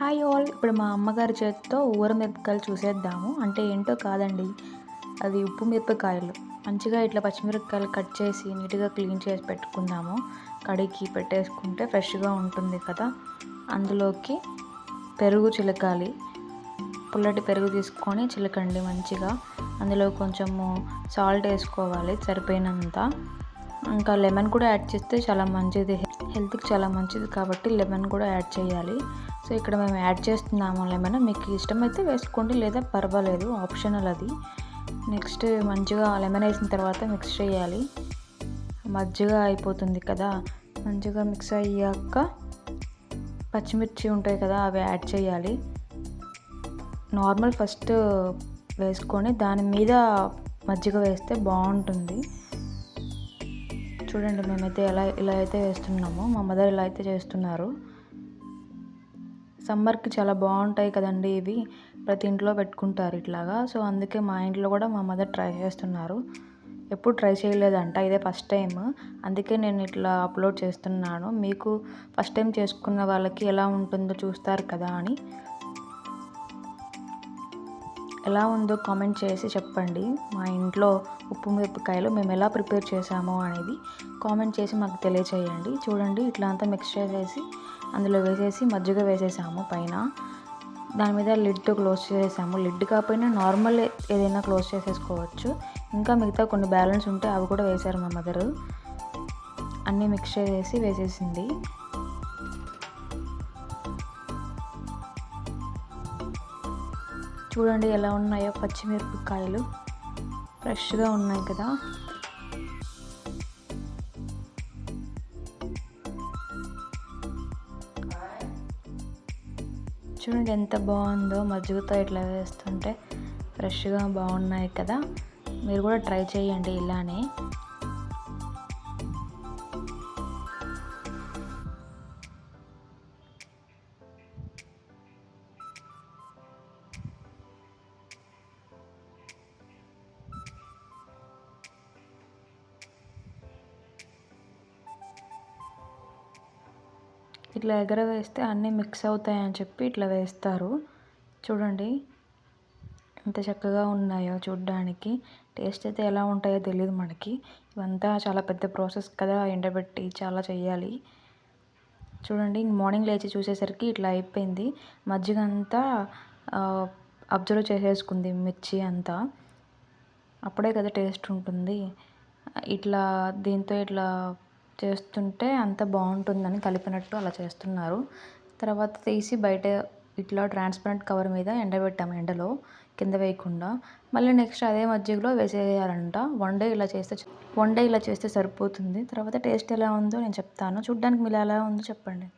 Hi all. ఇప్పుడు మా అమ్మగారి చేతితో ఊర మిరపకాయలు చూసేద్దాము. అంటే ఏంటో కాదండి. అది ఉప్పు మిరపకాయలు. మంచిగా ఇట్లా పచ్చిమిరపకాయలు కట్ చేసి నీట్గా క్లీన్ చేసి పెట్టుకుందాము. కడిగి పెట్టేసుకుంటే ఫ్రెష్గా ఉంటుంది కదా. అందులోకి పెరుగు చిలకాలి. పుల్లటి పెరుగు తీసుకొని చిలకండి మంచిగా. అందులో కొంచెము సాల్ట్ వేసుకోవాలి సరిపోయినంత. ఇంకా లెమన్ కూడా యాడ్ చేస్తే చాలా మంచిది. హెల్త్కి చాలా మంచిది కాబట్టి లెమన్ కూడా యాడ్ చేయాలి. సో ఇక్కడ మేము యాడ్ చేస్తున్నాము లెమన్. మీకు ఇష్టమైతే వేసుకోండి లేదా పర్వాలేదు ఆప్షనల్ అది. నెక్స్ట్ మంచిగా లెమన్ వేసిన తర్వాత మిక్స్ చేయాలి. మజ్జిగ అయిపోతుంది కదా మంచిగా మిక్స్ అయ్యాక పచ్చిమిర్చి ఉంటాయి కదా అవి యాడ్ చేయాలి. నార్మల్ ఫస్ట్ వేసుకొని దాని మీద మజ్జిగ వేస్తే బాగుంటుంది. చూడండి మేమైతే ఎలా ఇలా అయితే వేస్తున్నామో మా మదర్ ఇలా అయితే చేస్తున్నారు. సమ్మర్కి చాలా బాగుంటాయి కదండి ఇవి ప్రతి ఇంట్లో పెట్టుకుంటారు ఇట్లాగా. సో అందుకే మా ఇంట్లో కూడా మా మదర్ ట్రై చేస్తున్నారు. ఎప్పుడు ట్రై చేయలేదంట ఇదే ఫస్ట్ టైం అందుకే నేను ఇట్లా అప్లోడ్ చేస్తున్నాను. మీకు ఫస్ట్ టైం చేసుకున్న వాళ్ళకి ఎలా ఉంటుందో చూస్తారు కదా అని. ఎలా ఉందో కామెంట్ చేసి చెప్పండి. మా ఇంట్లో ఉప్పు మిరపకాయలు మేము ఎలా ప్రిపేర్ చేసామో అనేది కామెంట్ చేసి మాకు తెలియచేయండి. చూడండి ఇట్లా అంతా మిక్స్ చేసేసి అందులో వేసేసి మజ్జిగ వేసేసాము పైన. దాని మీద లిడ్ క్లోజ్ చేసేసాము. లిడ్ కాకపోయినా నార్మల్ ఏదైనా క్లోజ్ చేసేసుకోవచ్చు. ఇంకా మిగతా కొన్ని బ్యాలెన్స్ ఉంటే అవి కూడా వేశారు మా మదరు అన్నీ మిక్స్ చేసేసి వేసేసింది. చూడండి ఎలా ఉన్నాయో పచ్చిమిరపకాయలు. ఫ్రెష్గా ఉన్నాయి కదా. చూడండి ఎంత బాగుందో మజ్జిగతో ఇట్లా వేస్తుంటే. ఫ్రెష్గా బాగున్నాయి కదా. మీరు కూడా ట్రై చేయండి ఇలానే. ఇట్లా ఎగరవేస్తే అన్నీ మిక్స్ అవుతాయని చెప్పి ఇట్లా వేస్తారు. చూడండి ఎంత చక్కగా ఉన్నాయో చూడ్డానికి. టేస్ట్ అయితే ఎలా ఉంటాయో తెలియదు మనకి. ఇవంతా చాలా పెద్ద ప్రాసెస్ కదా ఎండబెట్టి చాలా చేయాలి చూడండి మార్నింగ్ లేచి చూసేసరికి ఇట్లా అయిపోయింది. మజ్జిగ అంతా అబ్జర్వ్ చేసేసుకుంది మిర్చి అంతా. అప్పుడే కదా టేస్ట్ ఉంటుంది. ఇట్లా దీంతో ఇట్లా చేస్తుంటే అంత బాగుంటుందని కలిపినట్టు అలా చేస్తున్నారు. తర్వాత తీసి బయట ఇట్లా ట్రాన్స్పరెంట్ కవర్ మీద ఎండబెట్టాము ఎండలో కింద వేయకుండా. మళ్ళీ నెక్స్ట్ అదే మజ్జిగలో వేసేయాలంట. వన్ డే ఇలా చేస్తే వన్ డే ఇలా చేస్తే సరిపోతుంది. తర్వాత టేస్ట్ ఎలా ఉందో నేను చెప్తాను. చూడ్డానికి మీరు ఎలా ఉందో చెప్పండి.